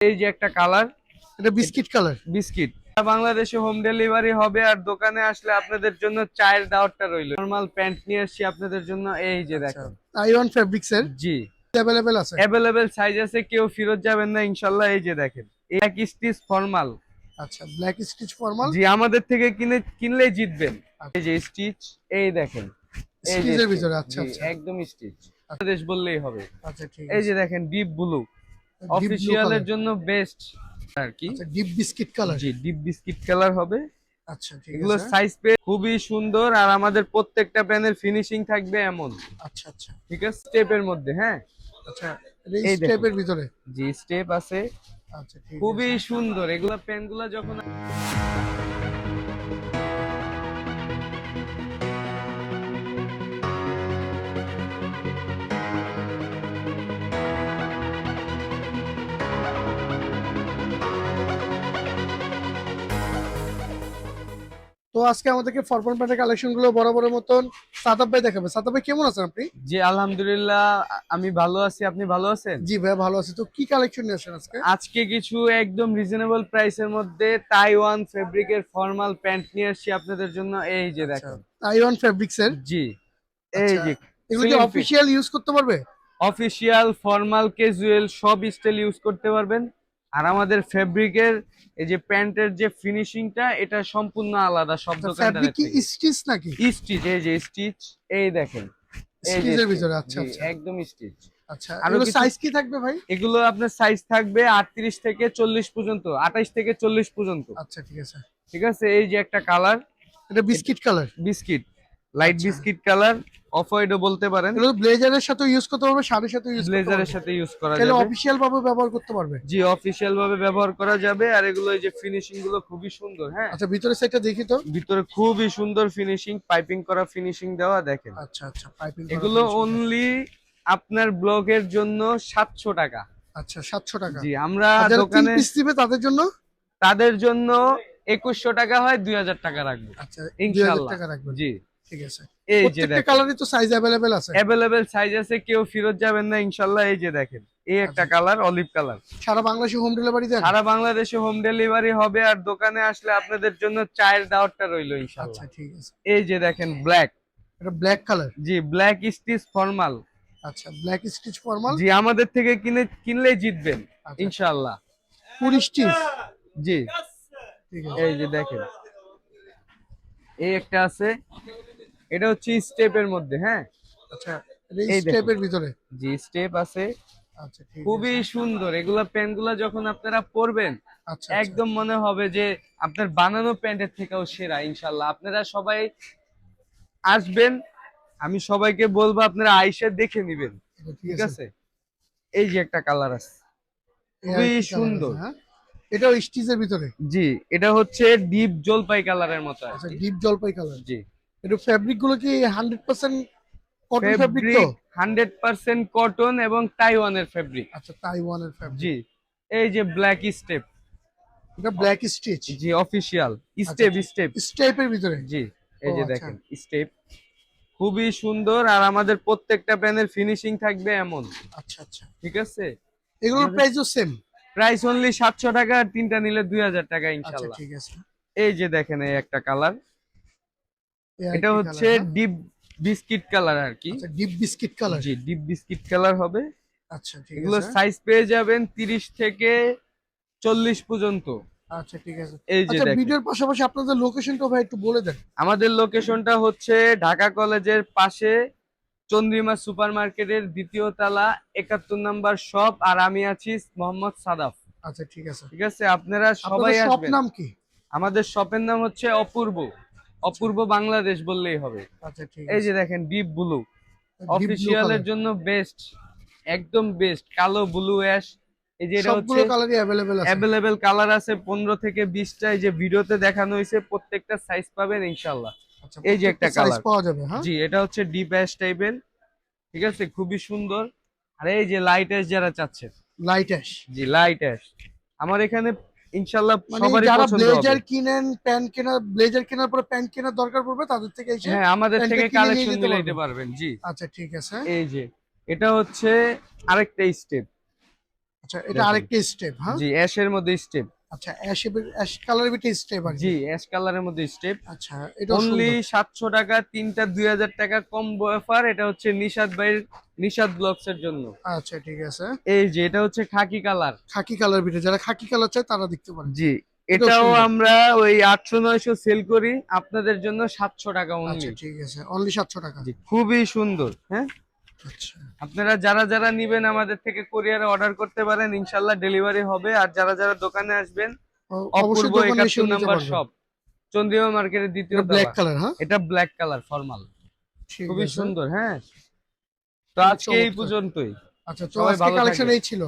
এই যে একটা কালার এটা বিস্কিট কালার। বিস্কিট। বাংলাদেশে হোম ডেলিভারি হবে আর দোকানে আসলে আপনাদের জন্য চায়ের দাওয়াতটা রইল। নরমাল প্যান্ট নিয়ে আসছি আপনাদের জন্য এই যে দেখেন। তাইওয়ান ফেব্রিক্স এর? জি। অ্যাভেলেবেল আছে? অ্যাভেলেবেল সাইজ আছে কেউ ফিরত যাবেন না ইনশাল্লাহ এই যে দেখেন। এক স্টিচ ফর্মাল আচ্ছা ব্ল্যাক স্টিচ ফর্মাল জি আমাদের থেকে কিনে কিনলেই জিতবেন। এই যে স্টিচ এই দেখেন। স্টিচের ভিতরে আচ্ছা আচ্ছা। একদম স্টিচ বাংলাদেশ বললেই হবে। আচ্ছা ঠিক এই যে দেখেন ডিপ ব্লু Blue জন্য বেস্ট আর কি। ডিপ বিস্কিট কালার জি ডিপ বিস্কিট কালার হবে। আচ্ছা ঠিক এগুলো সাইজ পে খুবই সুন্দর আর আমাদের প্রত্যেকটা প্যানের ফিনিশিং থাকবে এমন। আচ্ছা আচ্ছা। ঠিক আছে? স্টেপের মধ্যে হ্যাঁ? আচ্ছা এই। স্টেপের ভিতরে? জি স্টেপ আছে। আচ্ছা ঠিক খুবই সুন্দর। এগুলা প্যানগুলা যখন তো আজকে আমাদেরকে ফরফন প্যান্টের কালেকশনগুলো বড় বড় মতন সাতাব ভাই দেখাবে। সাতাব ভাই কেমন আছেন আপনি? জি আলহামদুলিল্লাহ আমি ভালো আছি। আপনি ভালো আছেন? জি ভাই ভালো আছি। তো কি কালেকশন নিয়ে আসেন আজকে? আজকে কিছু একদম রিজনেবল প্রাইসের মধ্যে তাইওয়ান ফেব্রিকের ফর্মাল প্যান্ট নিয়ে আসছি আপনাদের জন্য। এই যে দেখেন। তাইওয়ান ফেব্রিক্স এর? জি এই আচ্ছা, যে এগুলো কি অফিসিয়াল ইউজ করতে পারবে? অফিসিয়াল ফর্মাল ক্যাজুয়াল সব স্টাইল ইউজ করতে পারবেন। আর আমাদের ফেব্রিকের এই যে প্যান্টের যে ফিনিশিংটা এটা সম্পূর্ণ আলাদা ফেব্রিক কি স্টিচ নাকি? স্টিচ এই যে স্টিচ এই দেখেন। স্টিচের ভিতরে আচ্ছা আচ্ছা। একদম স্টিচ। আচ্ছা আরও সাইজ কি থাকবে ভাই? এগুলো আপনার সাইজ থাকবে আটত্রিশ থেকে চল্লিশ পর্যন্ত আঠাইশ থেকে চল্লিশ পর্যন্ত। আচ্ছা ঠিক আছে। ঠিক আছে? এই যে একটা কালার এটা বিস্কিট কালার বিস্কিট লাইট আচ্ছা। বিস্কিট কালার অফ হোয়াইটও বলতে পারেন। এগুলো ব্লেজারের সাথে ইউজ করতে পারবে শাড়ির সাথে ইউজ ব্লেজারের সাথে ইউজ করা যাবে। অফিসিয়াল ভাবে ব্যবহার করতে পারবে। জি অফিসিয়াল ভাবে ব্যবহার করা যাবে। আর এগুলো এই যে ফিনিশিংগুলো খুবই সুন্দর হ্যাঁ? আচ্ছা ভিতরে সাইডটা দেখি তো। ভিতরে খুবই সুন্দর ফিনিশিং পাইপিং করা ফিনিশিং দেওয়া দেখেন। আচ্ছা আচ্ছা পাইপিং এগুলো অনলি আপনার ব্লগের জন্য সাতশো টাকা। আচ্ছা সাতশো টাকা। জি আমরা দোকানে দিবে তাদের জন্য? তাদের জন্য একুশশো টাকা হয় দুই হাজার টাকা রাখব। আচ্ছা ইনশাআল্লাহ। 2000 টাকা রাখবেন। জি। ঠিক আছে। এই যে দেখেন। কালারই তো সাইজ অ্যাভেলেবেল আছে। অ্যাভেলেবেল সাইজ আছে কেউ ফেরত যাবেন না ইনশাল্লাহ। এই যে দেখেন এই একটা আচ্ছা। কালার অলিভ কালার সারা বাংলাদেশে হোম ডেলিভারি দেন? সারা বাংলাদেশে হোম ডেলিভারি হবে আর দোকানে আসলে আপনাদের জন্য চায়ের দাওয়াতটা রইল ইনশাল্লাহ। আচ্ছা ঠিক আছে। এই যে দেখেন ব্ল্যাক এটা ব্ল্যাক কালার জি ব্ল্যাক স্টিচ ফর্মাল আচ্ছা ব্ল্যাক স্টিচ ফর্মাল জি আমাদের থেকে কিনে কিনলেই জিতবেন আচ্ছা। ইনশাল্লাহ। ফুল স্টিচ জি। এই যে দেখেন এই একটা আছে। এটা হচ্ছে স্টেপের মধ্যে হ্যাঁ? আচ্ছা। স্টেপের ভিতরে? জি স্টেপ আছে। আচ্ছা খুবই সুন্দর। এগুলা প্যান্টগুলা যখন আপনারা পরবেন আচ্ছা একদম মনে হবে যে আপনার বানানো প্যান্টের থেকেও সেরা ইনশাল্লাহ। আপনারা সবাই আসবেন আমি সবাইকে বলব আপনারা আইসা দেখে নিবেন। আচ্ছা, ঠিক আছে। এই যে একটা কালার আছে। খুবই সুন্দর। আছে, হ্যাঁ? এটাও স্টিচের ভিতরে? জি এটা হচ্ছে ডিপ জলপাই কালারের মতো আচ্ছা ডিপ জলপাই কালার। জি। এটা ফ্যাব্রিকগুলো কি কটন ফ্যাব্রিক তো? এবং তাইওয়ানের ফেব্রিক আচ্ছা তাইওয়ানের ফ্যাব্রিক জি এই যে ব্ল্যাক স্টেপ এটা ব্ল্যাক স্টিচ জি স্টেপ স্টেপ স্টেপের ভিতরে? জি এই যে আচ্ছা। দেখেন স্টেপ খুবই সুন্দর আর আমাদের প্রত্যেকটা প্যানের ফিনিশিং থাকবে এমন। আচ্ছা আচ্ছা। ঠিক আছে? এগুলোর প্রাইসও সেম প্রাইস অনলি সাতশো টাকা আর তিনটা নিলে দুই হাজার টাকা আচ্ছা ইনশাল্লাহ। ঠিক আছে। এই যে দেখেন এই একটা কালার এটা হচ্ছে? ডিপ বিস্কিট কালার আর কি। আচ্ছা ডিপ বিস্কিট কালার। জি ডিপ বিস্কিট কালার হবে। আচ্ছা ঠিক এগুলো সাইজ পেয়ে যাবেন তিরিশ থেকে চল্লিশ পর্যন্ত। আচ্ছা ঠিক আছে। এই যে আচ্ছা ভিডিওর পাশাপাশি আপনাদের লোকেশনটা ভাই একটু বলে দেন। আমাদের লোকেশনটা হচ্ছে ঢাকা কলেজের পাশে চন্দ্রিমা সুপার মার্কেটের দ্বিতীয় তালা একাত্তর নাম্বার শপ আর আমি আছি মোহাম্মদ সাদাফ। আচ্ছা ঠিক আছে। ঠিক আছে? আপনারা সবাই আপনাদের শপ আসবেন। নাম কি? আমাদের শপের নাম হচ্ছে অপূর্ব। অপূর্ব বাংলাদেশ বললেই হবে। আচ্ছা এই যে দেখেন ডিপ ব্লু অফিসিয়ালের জন্য বেস্ট একদম বেস্ট কালো ব্লু অ্যাশ এই যে এটা হচ্ছে কালারই অ্যাভেলেবেল আছে। অ্যাভেলেবেল কালার আছে পনেরো থেকে বিশটা। এই যে ভিডিওতে দেখানো হয়েছে প্রত্যেকটা সাইজ পাবেন ইনশাল্লাহ আচ্ছা, এই যে একটা size colour। পাওয়া যাবে হ্যাঁ? জি এটা হচ্ছে ডিপ অ্যাশ টাইপের ঠিক আছে খুবই সুন্দর। আর এই যে লাইট অ্যাশ যারা চাচ্ছে লাইট অ্যাশ জি লাইট অ্যাশ আমার এখানে ইনশাল্লাহ মানে সবারই যারা ব্লেজার কিনেন প্যান্ট কেনার ব্লেজার কেনার পরে প্যান্ট কেনার দরকার পড়বে তাদের থেকে এসে হ্যাঁ আমাদের থেকে কালেকশন যেতে পারবেন। জি। আচ্ছা ঠিক আছে। এই যে এটা হচ্ছে আরেকটা স্টেপ আচ্ছা এটা। আরেকটা স্টেপ হ্যাঁ? জি অ্যাশের মধ্যে স্টেপ আচ্ছা অ্যাশ অ্যাশ কালারের ভিতরে স্টেপ আর জি অ্যাশ কালারের মধ্যে স্টেপ আচ্ছা এটা অনলি সাতশো টাকা তিনটা দুই হাজার টাকা কম অফার এটা হচ্ছে নিশাদ ভাইয়ের নিশাদ ব্লগস এর জন্য। আচ্ছা ঠিক আছে। এই যে এটা হচ্ছে খাকি কালার। খাকি কালার ভিতরে যারা খাকি কালার চায় তারা দেখতে পারেন। জি এটাও আমরা ওই আটশো নয়শো সেল করি। আপনাদের জন্য সাতশো টাকা আচ্ছা অনলি ঠিক আছে। অনলি সাতশো টাকা। জি খুবই সুন্দর হ্যাঁ? আচ্ছা। আপনারা যারা যারা নিবেন আমাদের থেকে কোরিয়ারে অর্ডার করতে পারেন ইনশাল্লাহ ডেলিভারি হবে। আর যারা যারা দোকানে আসবেন অপূর্ব একাত্তর নাম্বার শপ চন্দ্রিমা মার্কেটের দ্বিতীয় ব্ল্যাক কালার হ্যাঁ? এটা ব্ল্যাক কালার ফর্মাল খুবই সুন্দর হ্যাঁ? তো আজকে এই পর্যন্তই। আচ্ছা তো আজকে কালেকশন এই ছিল।